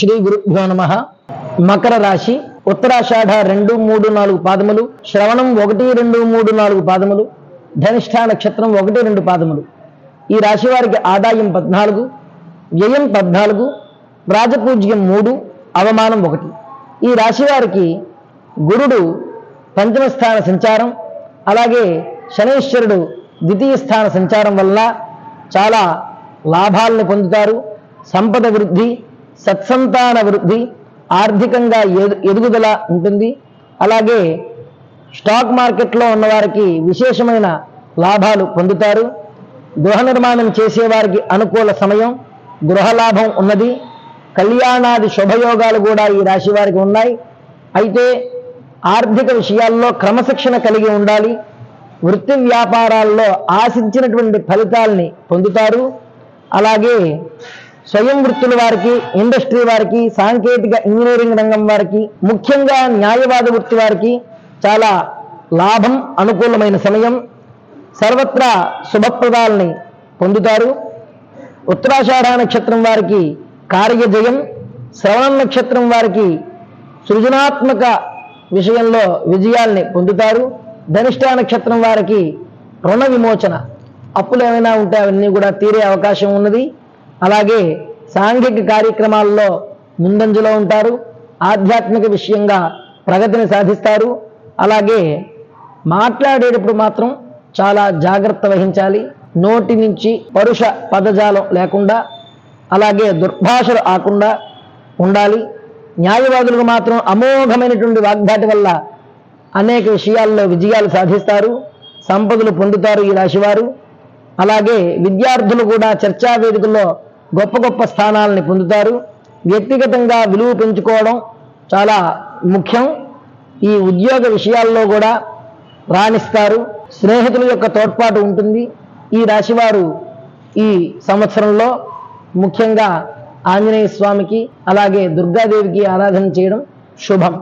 శ్రీ గురుభ్యో నమ. మకర రాశి ఉత్తరాషాఢ రెండు మూడు నాలుగు పాదములు శ్రవణం ఒకటి రెండు మూడు నాలుగు పాదములు ధనిష్ఠ నక్షత్రం ఒకటి రెండు పాదములు. ఈ రాశి వారికి ఆదాయం పద్నాలుగు వ్యయం పద్నాలుగు రాజపూజ్యం మూడు అవమానం ఒకటి. ఈ రాశి వారికి గురుడు పంచమ స్థాన సంచారం అలాగే శనైశ్వరుడు ద్వితీయ స్థాన సంచారం వల్ల చాలా లాభాలను పొందుతారు సంపద వృద్ధి సత్సంతాన వృద్ధి ఆర్థికంగా ఎదు ఎదుగుదల ఉంటుంది. అలాగే స్టాక్ మార్కెట్లో ఉన్నవారికి విశేషమైన లాభాలు పొందుతారు. గృహ నిర్మాణం చేసేవారికి అనుకూల సమయం గృహ లాభం ఉన్నది. కళ్యాణాది శుభయోగాలు కూడా ఈ రాశి వారికి ఉన్నాయి. అయితే ఆర్థిక విషయాల్లో క్రమశిక్షణ కలిగి ఉండాలి. వృత్తి వ్యాపారాల్లో ఆశించినటువంటి ఫలితాల్ని పొందుతారు. అలాగే స్వయం వృత్తుల వారికి ఇండస్ట్రీ వారికి సాంకేతిక ఇంజనీరింగ్ రంగం వారికి ముఖ్యంగా న్యాయవాద వృత్తి వారికి చాలా లాభం అనుకూలమైన సమయం. సర్వత్రా శుభప్రదాలని పొందుతారు. ఉత్తరాషాఢ నక్షత్రం వారికి కార్యజయం. శ్రవణం నక్షత్రం వారికి సృజనాత్మక విషయంలో విజయాల్ని పొందుతారు. ధనిష్ట నక్షత్రం వారికి రుణ విమోచన. అప్పులు ఏమైనా ఉంటే అవన్నీ కూడా తీరే అవకాశం ఉన్నది. అలాగే సాంఘిక కార్యక్రమాల్లో ముందంజలో ఉంటారు. ఆధ్యాత్మిక విషయంగా ప్రగతిని సాధిస్తారు. అలాగే మాట్లాడేటప్పుడు మాత్రం చాలా జాగ్రత్త వహించాలి. నోటి నుంచి పరుష పదజాలం లేకుండా అలాగే దుర్భాషలు ఆకుండా ఉండాలి. న్యాయవాదులకు మాత్రం అమోఘమైనటువంటి వాగ్దాటి వల్ల అనేక విషయాల్లో విజయాలు సాధిస్తారు. సంపదలు పొందుతారు ఈ రాశివారు. అలాగే విద్యార్థులు కూడా చర్చా వేదికల్లో గొప్ప గొప్ప స్థానాలని పొందుతారు. వ్యక్తిగతంగా విలువ పెంచుకోవడం చాలా ముఖ్యం. ఈ ఉద్యోగ విషయాల్లో కూడా రాణిస్తారు. స్నేహితుల యొక్క తోడ్పాటు ఉంటుంది. ఈ రాశివారు ఈ సంవత్సరంలో ముఖ్యంగా ఆంజనేయ స్వామికి అలాగే దుర్గాదేవికి ఆరాధన చేయడం శుభం.